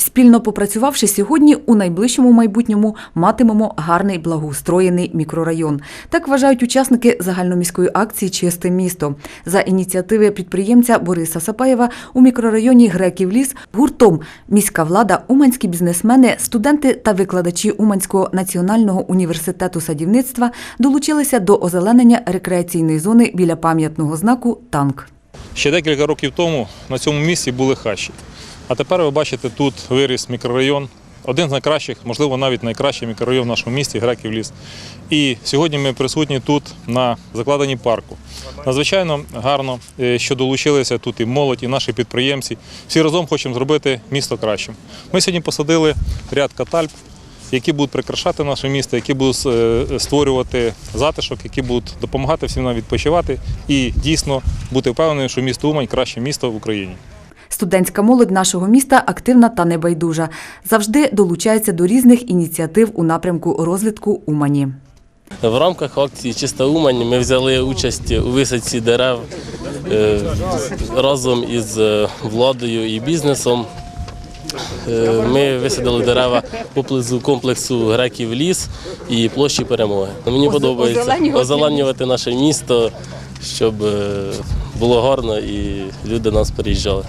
Спільно попрацювавши сьогодні, у найближчому майбутньому матимемо гарний благоустроєний мікрорайон. Так вважають учасники загальноміської акції Чисте місто. За ініціативи підприємця Бориса Сапаєва у мікрорайоні Греків Ліс гуртом міська влада, уманські бізнесмени, студенти та викладачі Уманського національного університету садівництва долучилися до озеленення рекреаційної зони біля пам'ятного знаку Танк. Ще декілька років тому на цьому місці були хащі. А тепер ви бачите, тут виріс мікрорайон, один з найкращих, можливо, навіть найкращий мікрорайон в нашому місті Греків ліс. І сьогодні ми присутні тут на закладенні парку. Надзвичайно гарно, е, що долучилися тут і молодь, і наші підприємці. Всі разом хочемо зробити місто кращим. Ми сьогодні посадили ряд катальп, які будуть прикрашати наше місто, які будуть е, створювати затишок, які будуть допомагати всім нам відпочивати і дійсно бути впевненим, що місто Умань краще місто в Україні. Студентська молодь нашого міста активна та небайдужа. Завжди долучається до різних ініціатив у напрямку розвитку Умані. В рамках акції Чиста Умань ми взяли участь у висадці дерев е, разом із е, владою і бізнесом. Е, Ми висадили дерева поблизу комплексу греків ліс і площі перемоги. Мені подобається озеленювати наше місто, щоб було гарно і люди нас переїжджали.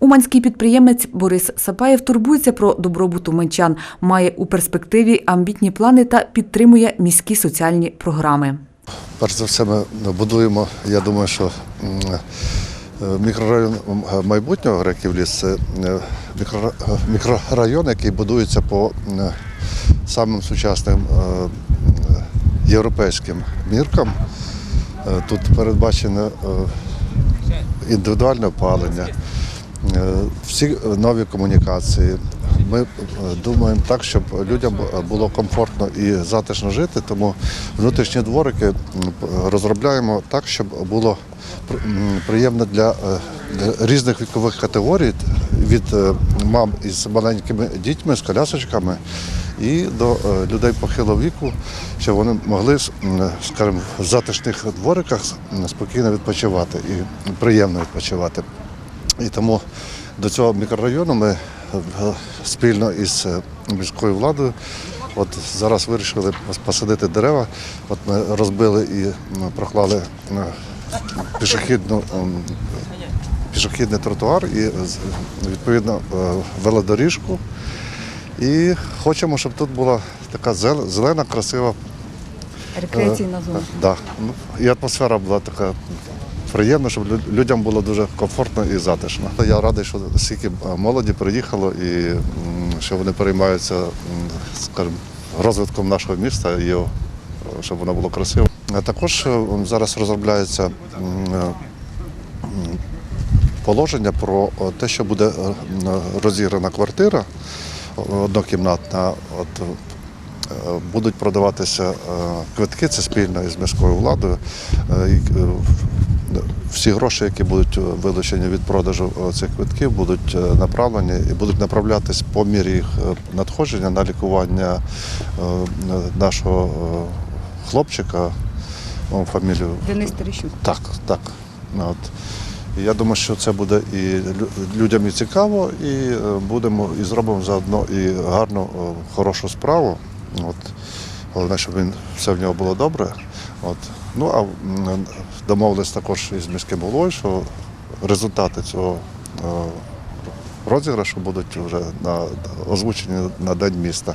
Уманський підприємець Борис Сапаєв турбується про добробут уманчан, має у перспективі амбітні плани та підтримує міські соціальні програми. Перш за все, ми будуємо, я думаю, що е, мікрорайон майбутнього Греків ліс це е, мікрора- е, мікрорайон, який будується по е, самим сучасним е, європейським міркам. Е, Тут передбачено е, індивідуальне опалення, е, всі нові комунікації. Ми е, думаємо так, щоб людям було комфортно і затишно жити, тому внутрішні дворики розробляємо так, щоб було приємно для, е, різних вікових категорій, від е, мам із маленькими дітьми, з колясочками і до е, людей похилого віку, щоб вони могли, скажімо, в затишних двориках спокійно відпочивати і приємно відпочивати. І тому до цього мікрорайону ми е, спільно із е, міською владою от зараз вирішили посадити дерева. От ми розбили і проклали е, пішохідну, пішохідний тротуар і відповідно велодоріжку. І хочемо, щоб тут була така зелена, красива Рекреаційна зона. Да. Ну, і атмосфера була така приємна, щоб людям було дуже комфортно і затишно. Я радий, що стільки е, молоді приїхало і що вони переймаються, скажімо, розвитком нашого міста і е, щоб воно було красиво. Також е, зараз розробляється положення про те, що буде розіграна квартира однокімнатна. От, Будуть продаватися квитки, це спільно із міською владою. Е, е, Всі гроші, які будуть вилучені від продажу е, цих квитків, будуть е, направлені і будуть направлятись по мірі їх е, надходження на лікування е, нашого е, хлопчика, фамілію Денис Терещук. так, так. От. Я думаю, що це буде і людям і цікаво, і е, будемо і зробимо заодно і гарну, е, хорошу справу. От. Головне, щоб він все в нього було добре. От. Ну а домовились також із міським головою, що результати цього е, розіграшу будуть вже на, озвучені на День міста.